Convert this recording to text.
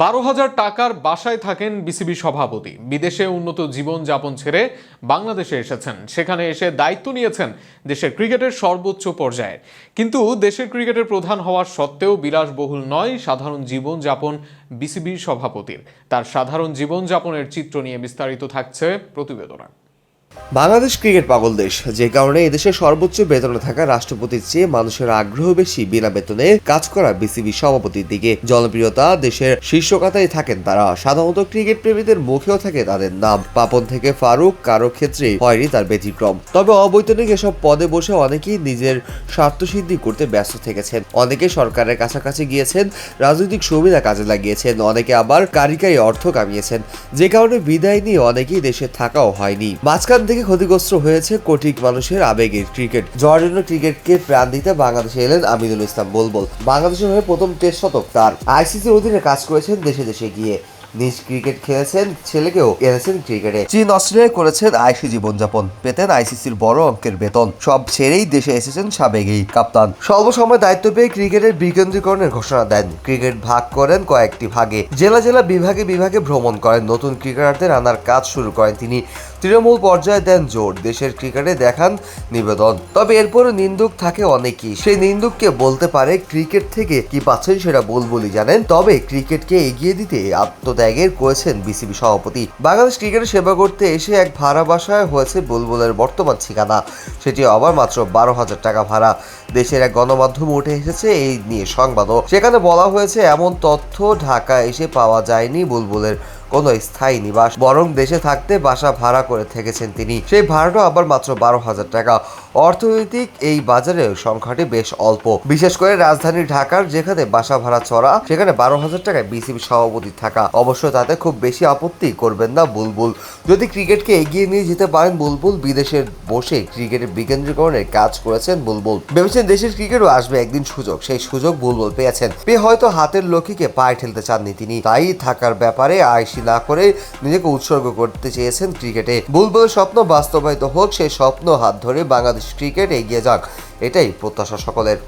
বারো হাজার টাকার বাসায় থাকেন বিসিবি সভাপতি। বিদেশে উন্নত জীবন যাপন ছেড়ে বাংলাদেশে এসেছেন। সেখানে এসে দায়িত্ব নিয়েছেন দেশের ক্রিকেটের সর্বোচ্চ পর্যায়ে। কিন্তু দেশের ক্রিকেটের প্রধান হওয়ার সত্ত্বেও বিলাসবহুল নয় সাধারণ জীবন যাপন বিসিবির সভাপতির। তার সাধারণ জীবন যাপনের চিত্র নিয়ে বিস্তারিত থাকছে প্রতিবেদনা। বাংলাদেশ ক্রিকেট পাগল দেশ। যে কারণে এদেশের সর্বোচ্চ বেতনে থাকা রাষ্ট্রপতির চেয়ে মানুষের আগ্রহ বেশি বিনা বেতনে কাজ করা বিসিবি সভাপতির দিকে। জনপ্রিয়তা দেশের শীর্ষকাতায় থাকেন তারা। সাধারণত ক্রিকেট প্রেমীদের মুখেও থাকে তাদের নাম। পাপন থেকে ফারুক কারও ক্ষেত্রে হয়নি তার ব্যতিক্রম। তবে অবৈতনিক এসব পদে বসে অনেকেই নিজের স্বার্থসিদ্ধি করতে ব্যস্ত থেকেছেন। অনেকে সরকারের কাছাকাছি গিয়েছেন, রাজনৈতিক সুবিধা কাজে লাগিয়েছেন, অনেকে আবার কারিকারি অর্থ কামিয়েছেন। যে কারণে বিদায় নিয়ে অনেকেই দেশে থাকাও হয়নি। মাঝখান থেকে ক্ষতিগ্রস্ত হয়েছে কোটি মানুষের আবেগের ক্রিকেট। জর্ডানো ক্রিকেটকে প্রাণ দিতে বাংলাদেশে এলেন আমিনুল ইসলাম বুলবুল। বাংলাদেশের হয়ে প্রথম টেস্ট শতক তার। আইসিসির অধীনে কাজ করেছেন দেশে দেশে গিয়ে। নিজ ক্রিকেট খেলেছেন ছেলেকেও এনেছেন ক্রিকেটে। চীন, অস্ট্রেলিয়ায় করেছেন আইসি জীবনযাপন। পেতেন আইসিসির বড় অঙ্কের বেতন। সব ছেড়েই দেশে এসেছেন সাবেগেই কাপ্তান। স্বল্প সময় দায়িত্ব পেয়ে ক্রিকেটের বিকেন্দ্রীকরণের ঘোষণা দেন। ক্রিকেট ভাগ করেন কয়েকটি ভাগে। জেলা জেলা বিভাগে বিভাগে ভ্রমণ করেন। নতুন ক্রিকেটারদের আনার কাজ শুরু করেন তিনি। তৃণমূল পর্যায়ে দেন জোর দেশের ক্রিকেটে দেখান নিবেদন। তবে এরপরও নিন্দুক থাকে অনেকেই। সেই নিন্দুককে বলতে পারে ক্রিকেট থেকে কি পাচ্ছেন সেটা বুলবুলই জানেন। তবে ক্রিকেটকে এগিয়ে দিতে আত্মত্যাগের করেছেন বিসিবি সভাপতি। বাংলাদেশ ক্রিকেটের সেবা করতে এসে এক ভাড়া বাসায় হয়েছে বুলবুলের বর্তমান ঠিকানা। সেটি আবার মাত্র বারো হাজার টাকা ভাড়া। দেশের এক গণমাধ্যম উঠে এসেছে এই নিয়ে সংবাদও। সেখানে বলা হয়েছে, এমন তথ্য ঢাকা এসে পাওয়া যায়নি বুলবুলের কোনো স্থায়ী নিবাস, বরং দেশে থাকতে বাসা ভাড়া করে থেকেছেন তিনি। সেই ভাড়াটা আবার মাত্র বারো হাজার টাকা। অর্থনৈতিক এই বাজারে সংখ্যাটি বেশ অল্প। বিশেষ করে রাজধানী ঢাকার যেখানে বাসা ভাড়া চড়া, সেখানে বারো হাজার টাকায় বিসিবি সভাপতি থাকা। অবশ্য তাতে খুব বেশি আপত্তি করবেন না বুলবুল। যদি ক্রিকেটকে এগিয়ে নিয়ে যেতে পারেন বুলবুল, বিদেশে বসে ক্রিকেটের বিকেন্দ্রীকরণের কাজ করেছেন বুলবুল। ভেবেছেন দেশের ক্রিকেটও আসবে একদিন সুযোগ, সেই সুযোগ বুলবুল পেয়েছেন। পেয়ে হয়তো হাতের লক্ষ্মীকে পায়ে ঠেলতে চাননি তিনি। তাই থাকার ব্যাপারে আইসি না করে নিজেকে উৎসর্গ করতে চেয়েছেন ক্রিকেটে। বুলবুলের স্বপ্ন বাস্তবায়িত হোক সেই স্বপ্ন হাত ধরে ক্রিকেট এগিয়ে যাক এটাই প্রত্যাশা সকলের।